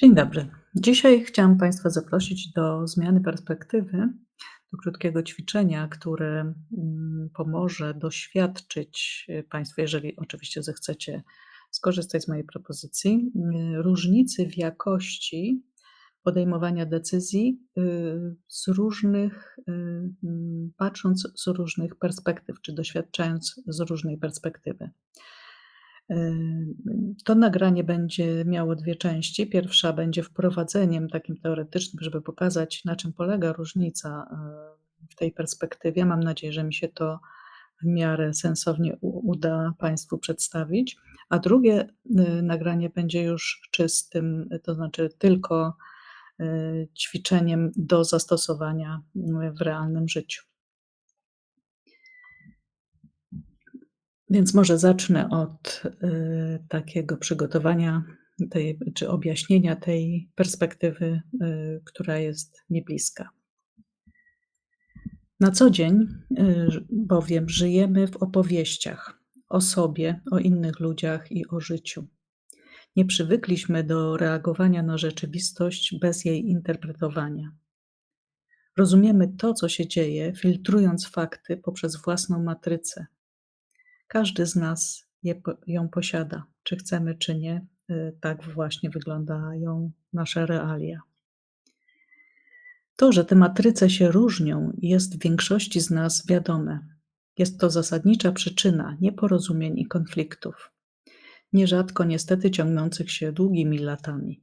Dzień dobry. Dzisiaj chciałam Państwa zaprosić do zmiany perspektywy, do krótkiego ćwiczenia, które mm, pomoże doświadczyć y, Państwu, jeżeli oczywiście zechcecie skorzystać z mojej propozycji, y, różnicy w jakości podejmowania decyzji y, z różnych, mm, patrząc z różnych perspektyw, czy doświadczając z różnej perspektywy. To nagranie będzie miało dwie części. Pierwsza będzie wprowadzeniem takim teoretycznym, żeby pokazać, na czym polega różnica w tej perspektywie. Mam nadzieję, że mi się to w miarę sensownie uda Państwu przedstawić. A drugie y, nagranie będzie już czystym, to znaczy tylko y, ćwiczeniem do zastosowania w realnym życiu. Więc może zacznę od y, takiego przygotowania tej, czy objaśnienia tej perspektywy, y, która jest mi bliska. Na co dzień y, bowiem żyjemy w opowieściach o sobie, o innych ludziach i o życiu. Nie przywykliśmy do reagowania na rzeczywistość bez jej interpretowania. Rozumiemy to, co się dzieje, filtrując fakty poprzez własną matrycę każdy z nas je, ją posiada, czy chcemy, czy nie. Y, tak właśnie wyglądają nasze realia. To, że te matryce się różnią, jest w większości z nas wiadome. Jest to zasadnicza przyczyna nieporozumień i konfliktów, nierzadko niestety ciągnących się długimi latami.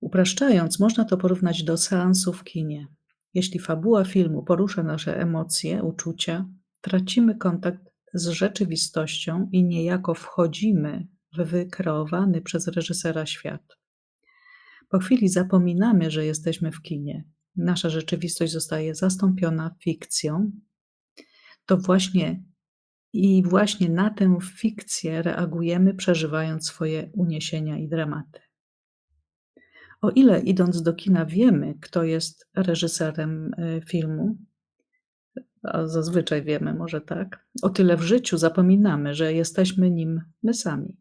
Upraszczając, można to porównać do seansu w kinie. Jeśli fabuła filmu porusza nasze emocje, uczucia, Tracimy kontakt z rzeczywistością i niejako wchodzimy w wykreowany przez reżysera świat. Po chwili zapominamy, że jesteśmy w kinie. Nasza rzeczywistość zostaje zastąpiona fikcją. To właśnie i właśnie na tę fikcję reagujemy, przeżywając swoje uniesienia i dramaty. O ile idąc do kina wiemy, kto jest reżyserem e, filmu, a zazwyczaj wiemy może tak, o tyle w życiu zapominamy, że jesteśmy nim my sami.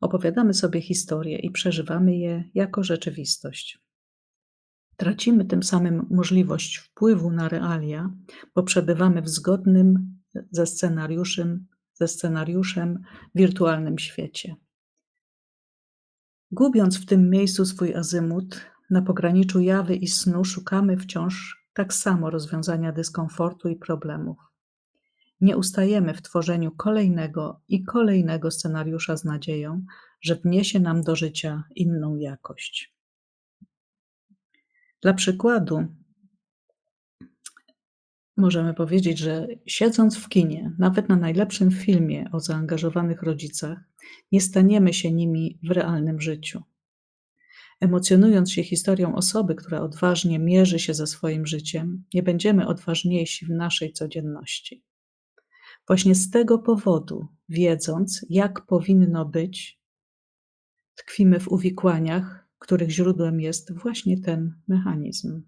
Opowiadamy sobie historie i przeżywamy je jako rzeczywistość. Tracimy tym samym możliwość wpływu na realia, bo przebywamy w zgodnym ze scenariuszem, ze scenariuszem wirtualnym świecie. Gubiąc w tym miejscu swój azymut, na pograniczu jawy i snu szukamy wciąż tak samo rozwiązania dyskomfortu i problemów. Nie ustajemy w tworzeniu kolejnego i kolejnego scenariusza z nadzieją, że wniesie nam do życia inną jakość. Dla przykładu, możemy powiedzieć, że siedząc w kinie, nawet na najlepszym filmie o zaangażowanych rodzicach, nie staniemy się nimi w realnym życiu. Emocjonując się historią osoby, która odważnie mierzy się ze swoim życiem, nie będziemy odważniejsi w naszej codzienności. Właśnie z tego powodu, wiedząc, jak powinno być, tkwimy w uwikłaniach, których źródłem jest właśnie ten mechanizm.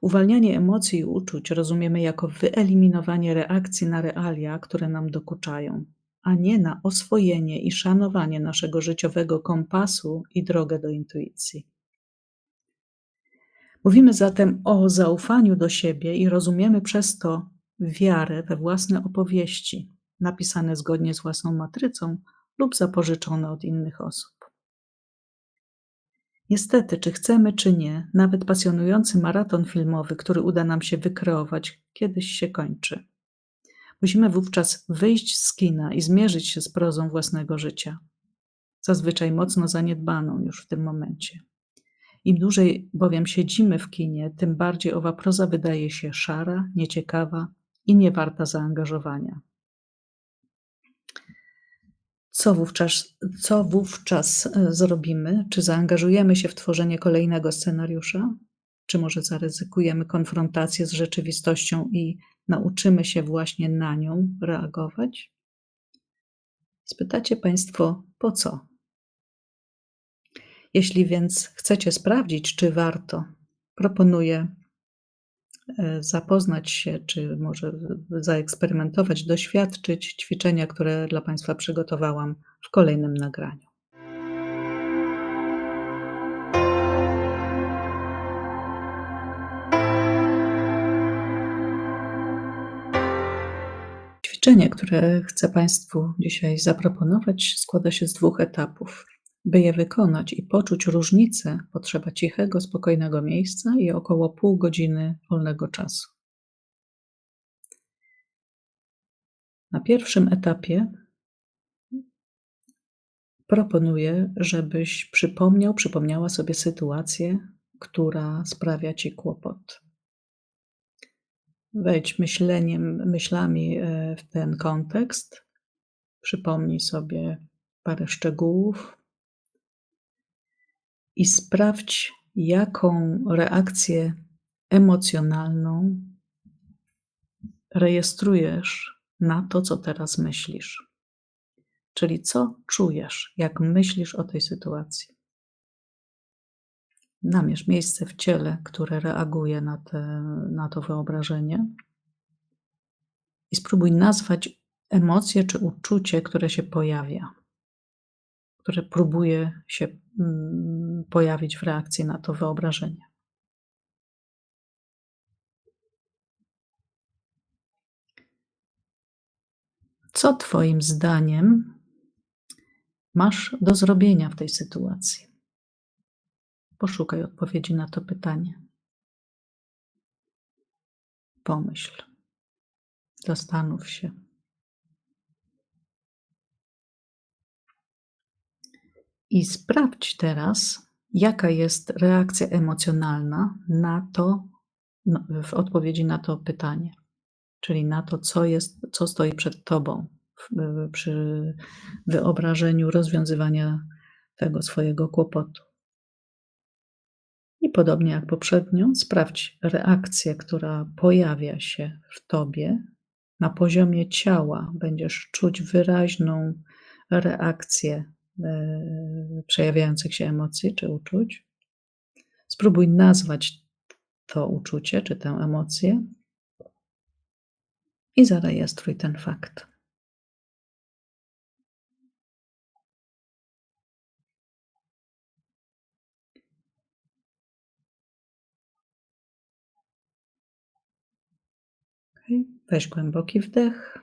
Uwalnianie emocji i uczuć rozumiemy jako wyeliminowanie reakcji na realia, które nam dokuczają a nie na oswojenie i szanowanie naszego życiowego kompasu i drogę do intuicji. Mówimy zatem o zaufaniu do siebie i rozumiemy przez to wiarę we własne opowieści, napisane zgodnie z własną matrycą lub zapożyczone od innych osób. Niestety, czy chcemy, czy nie, nawet pasjonujący maraton filmowy, który uda nam się wykreować, kiedyś się kończy. Musimy wówczas wyjść z kina i zmierzyć się z prozą własnego życia, zazwyczaj mocno zaniedbaną już w tym momencie. Im dłużej bowiem siedzimy w kinie, tym bardziej owa proza wydaje się szara, nieciekawa i niewarta zaangażowania. Co wówczas, co wówczas e, zrobimy? Czy zaangażujemy się w tworzenie kolejnego scenariusza? Czy może zaryzykujemy konfrontację z rzeczywistością i nauczymy się właśnie na nią reagować? Spytacie Państwo, po co? Jeśli więc chcecie sprawdzić, czy warto, proponuję e, zapoznać się, czy może zaeksperymentować, doświadczyć ćwiczenia, które dla Państwa przygotowałam w kolejnym nagraniu. Ćwiczenie, które chcę Państwu dzisiaj zaproponować, składa się z dwóch etapów. By je wykonać i poczuć różnicę, potrzeba cichego, spokojnego miejsca i około pół godziny wolnego czasu. Na pierwszym etapie proponuję, żebyś przypomniał, przypomniała sobie sytuację, która sprawia ci kłopot. Wejdź myśleniem, myślami e, w ten kontekst. Przypomnij sobie parę szczegółów i sprawdź, jaką reakcję emocjonalną rejestrujesz na to, co teraz myślisz. Czyli co czujesz, jak myślisz o tej sytuacji. Namierz miejsce w ciele, które reaguje na, te, na to wyobrażenie i spróbuj nazwać emocje czy uczucie, które się pojawia, które próbuje się mm, pojawić w reakcji na to wyobrażenie. Co Twoim zdaniem masz do zrobienia w tej sytuacji? Poszukaj odpowiedzi na to pytanie. Pomyśl, zastanów się. I sprawdź teraz, jaka jest reakcja emocjonalna na to, no, w odpowiedzi na to pytanie, czyli na to, co, jest, co stoi przed Tobą przy wyobrażeniu rozwiązywania tego swojego kłopotu. I podobnie jak poprzednio, sprawdź reakcję, która pojawia się w tobie. Na poziomie ciała będziesz czuć wyraźną reakcję e, przejawiających się emocji czy uczuć. Spróbuj nazwać to uczucie czy tę emocję i zarejestruj ten fakt. Weź głęboki wdech.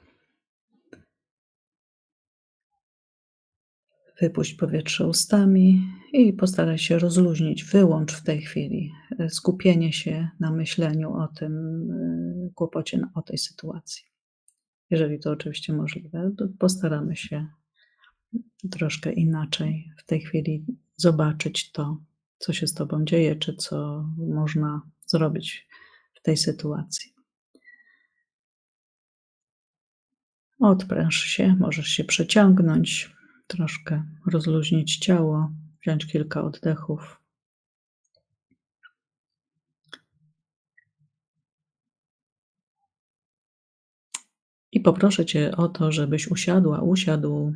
Wypuść powietrze ustami i postaraj się rozluźnić. Wyłącz w tej chwili skupienie się na myśleniu o tym y, kłopocie, o tej sytuacji. Jeżeli to oczywiście możliwe, to postaramy się troszkę inaczej w tej chwili zobaczyć to, co się z Tobą dzieje, czy co można zrobić w tej sytuacji. Odpręż się, możesz się przeciągnąć, troszkę rozluźnić ciało, wziąć kilka oddechów. I poproszę Cię o to, żebyś usiadła, usiadł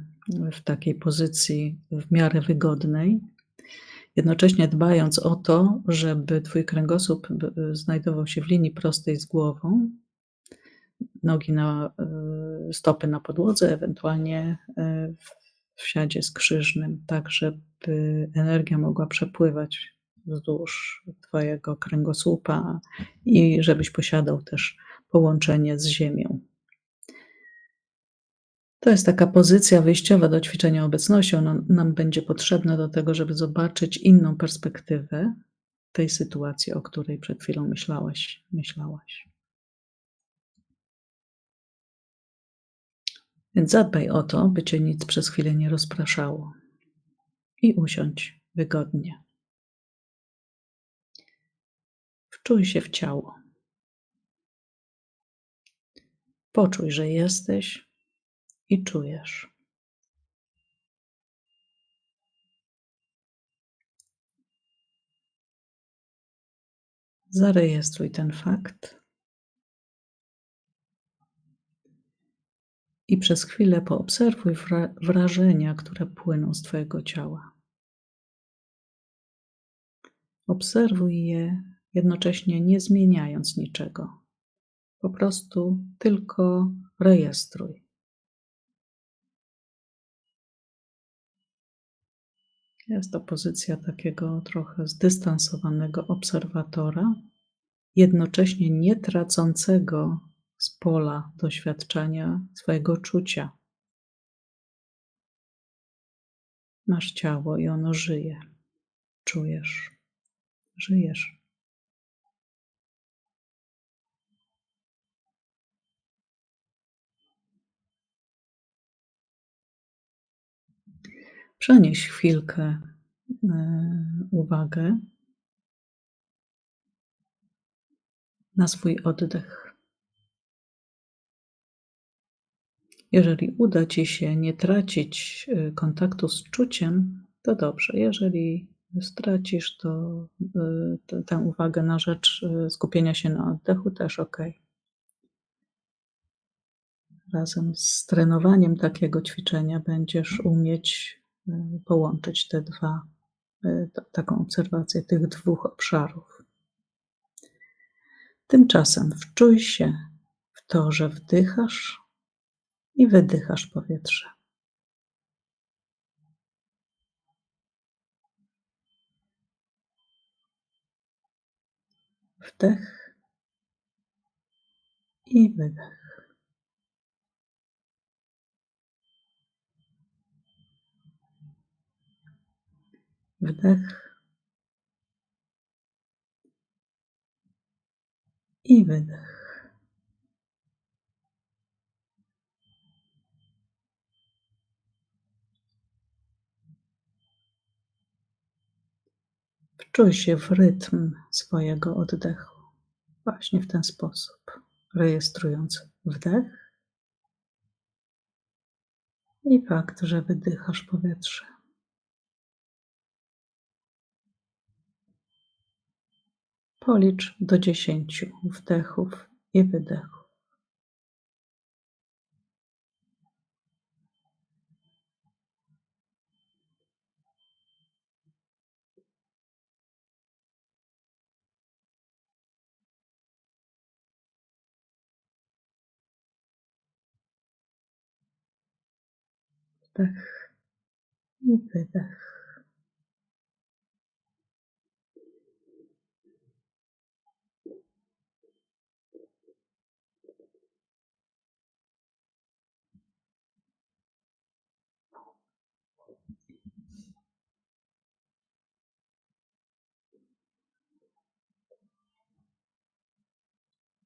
w takiej pozycji w miarę wygodnej, jednocześnie dbając o to, żeby Twój kręgosłup znajdował się w linii prostej z głową, nogi na e, stopy na podłodze, ewentualnie e, w siadzie skrzyżnym, tak żeby energia mogła przepływać wzdłuż Twojego kręgosłupa i żebyś posiadał też połączenie z ziemią. To jest taka pozycja wyjściowa do ćwiczenia obecności. Ona nam będzie potrzebna do tego, żeby zobaczyć inną perspektywę tej sytuacji, o której przed chwilą myślałeś, myślałaś. Więc zadbaj o to, by cię nic przez chwilę nie rozpraszało. I usiądź wygodnie. Wczuj się w ciało. Poczuj, że jesteś i czujesz. Zarejestruj ten fakt. I przez chwilę poobserwuj wrażenia, które płyną z Twojego ciała. Obserwuj je, jednocześnie nie zmieniając niczego. Po prostu tylko rejestruj. Jest to pozycja takiego trochę zdystansowanego obserwatora, jednocześnie nie tracącego z pola doświadczenia swojego czucia. Masz ciało i ono żyje. Czujesz, żyjesz. Przenieś chwilkę e, uwagę na swój oddech. Jeżeli uda Ci się nie tracić e, kontaktu z czuciem, to dobrze. Jeżeli stracisz to, e, tę uwagę na rzecz skupienia się na oddechu, też ok. Razem z trenowaniem takiego ćwiczenia będziesz umieć połączyć te dwa, taką obserwację tych dwóch obszarów. Tymczasem wczuj się w to, że wdychasz i wydychasz powietrze. Wdech i wydech. Wdech i wydech. Wczuj się w rytm swojego oddechu, właśnie w ten sposób, rejestrując wdech i fakt, że wydychasz powietrze. Policz do dziesięciu wdechów i wydechów. Wdech i wydech.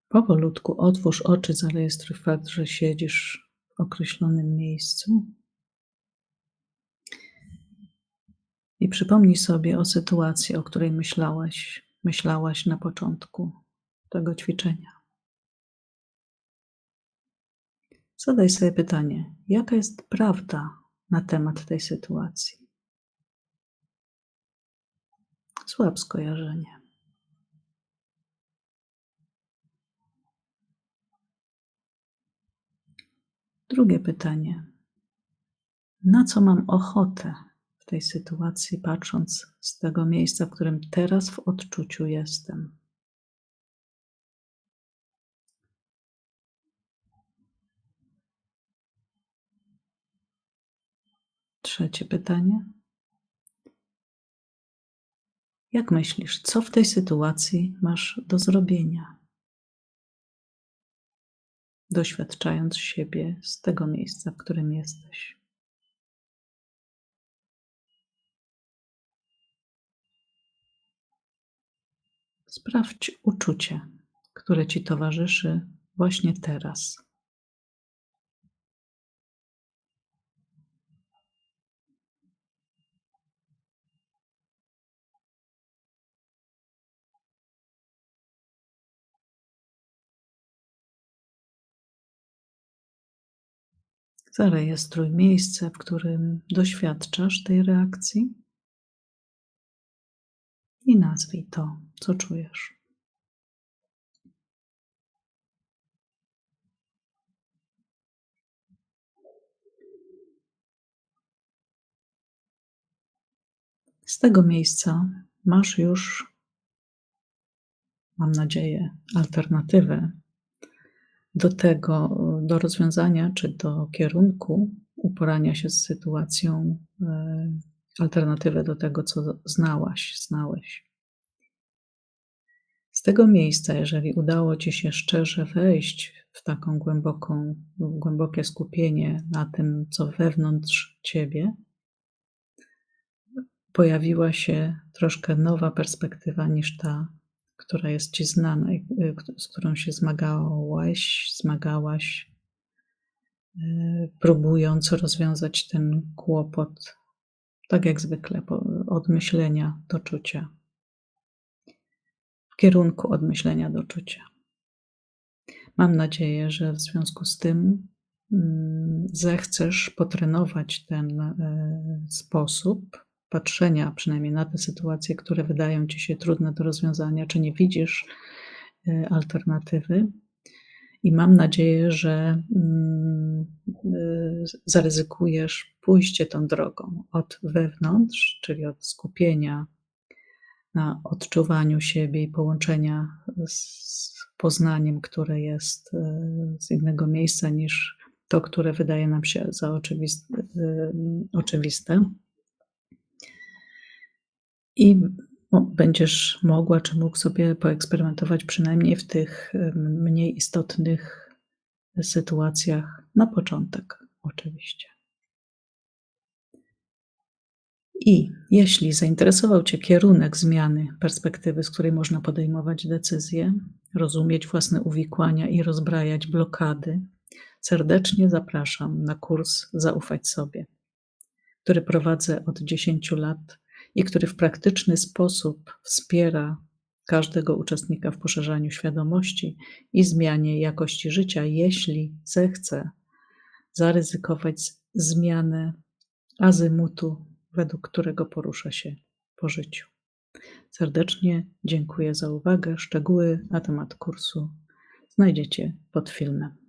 Powolutku otwórz oczy, zarejestruj fakt, że siedzisz w określonym miejscu. I przypomnij sobie o sytuacji, o której myślałaś, myślałaś na początku tego ćwiczenia. Zadaj sobie pytanie, jaka jest prawda na temat tej sytuacji? Złap skojarzenie. Drugie pytanie. Na co mam ochotę w tej sytuacji, patrząc z tego miejsca, w którym teraz w odczuciu jestem? Trzecie pytanie. Jak myślisz, co w tej sytuacji masz do zrobienia? doświadczając siebie z tego miejsca, w którym jesteś. Sprawdź uczucie, które ci towarzyszy właśnie teraz. Zarejestruj miejsce, w którym doświadczasz tej reakcji i nazwij to, co czujesz. Z tego miejsca masz już, mam nadzieję, alternatywę do tego, do rozwiązania czy do kierunku uporania się z sytuacją, e, alternatywę do tego, co znałaś, znałeś. Z tego miejsca, jeżeli udało Ci się szczerze wejść w taką głęboką, głębokie skupienie na tym, co wewnątrz Ciebie, pojawiła się troszkę nowa perspektywa niż ta, która jest Ci znana, i, y, z którą się zmagałaś, zmagałaś, y, próbując rozwiązać ten kłopot, tak jak zwykle, od myślenia do czucia, w kierunku od myślenia do czucia. Mam nadzieję, że w związku z tym mm, zechcesz potrenować ten y, sposób patrzenia przynajmniej na te sytuacje, które wydają ci się trudne do rozwiązania, czy nie widzisz y, alternatywy. I mam nadzieję, że mm, y, zaryzykujesz pójście tą drogą od wewnątrz, czyli od skupienia na odczuwaniu siebie i połączenia z poznaniem, które jest y, z innego miejsca niż to, które wydaje nam się za oczywiste. I będziesz mogła czy mógł sobie poeksperymentować przynajmniej w tych mniej istotnych sytuacjach na początek, oczywiście. I jeśli zainteresował Cię kierunek zmiany perspektywy, z której można podejmować decyzje, rozumieć własne uwikłania i rozbrajać blokady, serdecznie zapraszam na kurs Zaufać sobie, który prowadzę od 10 lat i który w praktyczny sposób wspiera każdego uczestnika w poszerzaniu świadomości i zmianie jakości życia, jeśli zechce zaryzykować zmianę azymutu, według którego porusza się po życiu. Serdecznie dziękuję za uwagę. Szczegóły na temat kursu znajdziecie pod filmem.